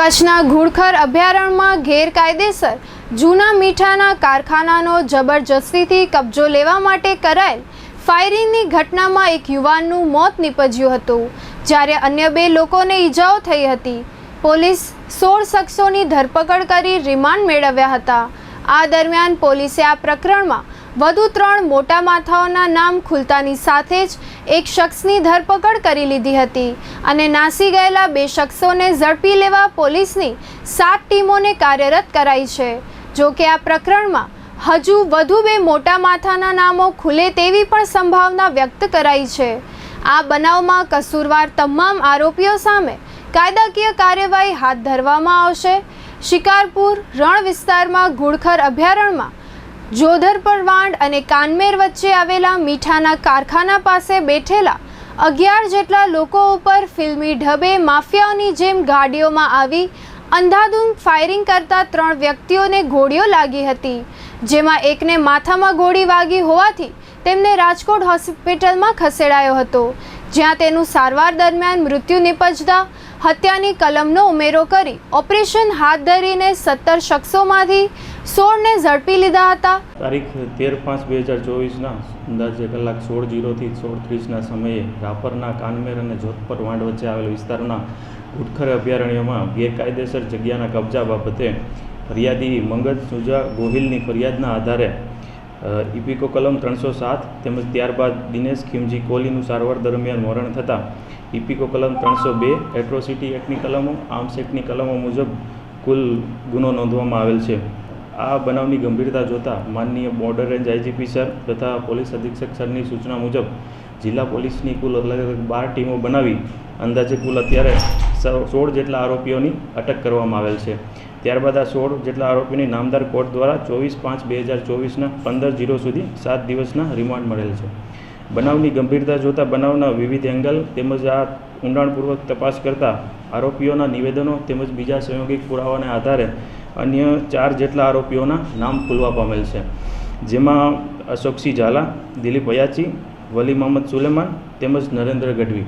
કચ્છના ઘુડખર અભયારણ્યમાં ગેરકાયદેસર જૂના મીઠાના કારખાનાનો જબરજસ્તીથી કબજો લેવા માટે કરાયેલ ફાયરિંગની ઘટનામાં એક યુવાનનું મોત નીપજ્યું હતું. જ્યારે અન્ય બે લોકોને ઈજાઓ થઈ હતી, પોલીસ સોળ શખ્સોની ધરપકડ કરી રિમાન્ડ મેળવ્યા હતા. આ દરમિયાન પોલીસે આ પ્રકરણમાં વધુ ત્રણ મોટા માથાઓના નામ ખુલતાની સાથે જ એક શખ્સની ધરપકડ કરી લીધી હતી અને નાસી ગયેલા બે શખ્સોને ઝડપી લેવા પોલીસની સાત ટીમોને કાર્યરત કરાઈ છે. જો કે આ પ્રકરણમાં હજુ વધુ બે મોટા માથાના નામો ખુલે તેવી પણ સંભાવના વ્યક્ત કરાઈ છે. આ બનાવમાં કસૂરવાર તમામ આરોપીઓ સામે કાયદાકીય કાર્યવાહી હાથ ધરવામાં આવશે. શિકારપુર રણ વિસ્તારમાં ઘુડખર અભયારણ્યમાં જોધર પરવાંડ અને કાનમેર વચ્ચે આવેલા મીઠાના કારખાના પાસે બેઠેલા અગિયાર જેટલા લોકો ઉપર ફિલ્મી ઢબે માફિયાઓની જેમ ગાડીઓમાં આવી અંધાધૂંધ ફાયરિંગ કરતા ત્રણ વ્યક્તિઓને ગોળીઓ લાગી હતી, જેમાં એકને માથામાં ગોળી વાગી હોવાથી તેમને રાજકોટ હોસ્પિટલમાં ખસેડાયો હતો, જ્યાં તેનું સારવાર દરમિયાન મૃત્યુ નિપજતા હત્યાની કલમનો ઉમેરો કરી ઓપરેશન હાથ ધરીને સત્તર શખ્સોમાંથી સોળને ઝડપી લીધા હતા. તારીખ તેર પાંચ બે હજાર ચોવીસના અંદાજે કલાક સોળ જીરોથી સોળ ત્રીસના સમયે રાપરના, કાનમેર અને જોધપર વાંડ વચ્ચે આવેલ વિસ્તારના ઉટખર અભયારણ્યમાં ગેરકાયદેસર જગ્યાના કબજા બાબતે ફરિયાદી મંગજ સુજા ગોહિલની ફરિયાદના આધારે ઇપિકો કલમ ત્રણસો સાત તેમજ ત્યારબાદ દિનેશ ખીમજી કોહલીનું સારવાર દરમિયાન મરણ થતાં ઇપિકો કલમ ત્રણસો બે એટ્રોસિટી એક્ટની કલમો, આર્મ્સ એક્ટની કલમો મુજબ કુલ ગુનો નોંધવામાં આવેલ છે. આ બનાવની ગંભીરતા જોતાં માનનીય બોર્ડર રેન્જ આઈજીપી સર તથા પોલીસ અધિક્ષક સરની સૂચના મુજબ જિલ્લા પોલીસની કુલ અલગ અલગ બાર ટીમો બનાવી અંદાજે કુલ અત્યારે સોળ જેટલા આરોપીઓની અટક કરવામાં આવેલ છે. ત્યારબાદ આ સોળ જેટલા આરોપીની નામદાર કોર્ટ દ્વારા ચોવીસ પાંચ બે હજાર ચોવીસના પંદર જીરો સુધી સાત દિવસના રિમાન્ડ મળેલ છે. બનાવની ગંભીરતા જોતાં બનાવના વિવિધ એંગલ તેમજ આ ઊંડાણપૂર્વક તપાસ કરતા આરોપીઓના નિવેદનો તેમજ બીજા સંયોગિક પુરાવાને આધારે અન્ય ચાર જેટલા આરોપીઓના નામ ખુલવા પામેલ છે. જેમાં અશોકસિંહ ઝાલા, દિલીપ અયાચી વલી મોહમ્મદ સુલેમાન તેમજ નરેન્દ્ર ગઢવી.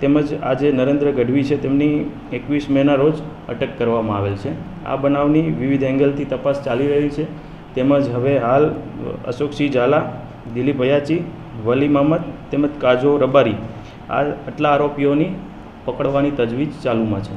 તેમજ આજે નરેન્દ્ર ગઢવી છે, તેમની એકવીસ મેના રોજ અટક કરવામાં આવેલ છે. આ બનાવની વિવિધ એંગલથી તપાસ ચાલી રહી છે. તેમજ હવે હાલ અશોકસિંહ ઝાલા, દિલીપ અયાચી વલી મહમદ તેમજ કાજો રબારી આ આટલા આરોપીઓની પકડવાની તજવીજ ચાલુમાં છે.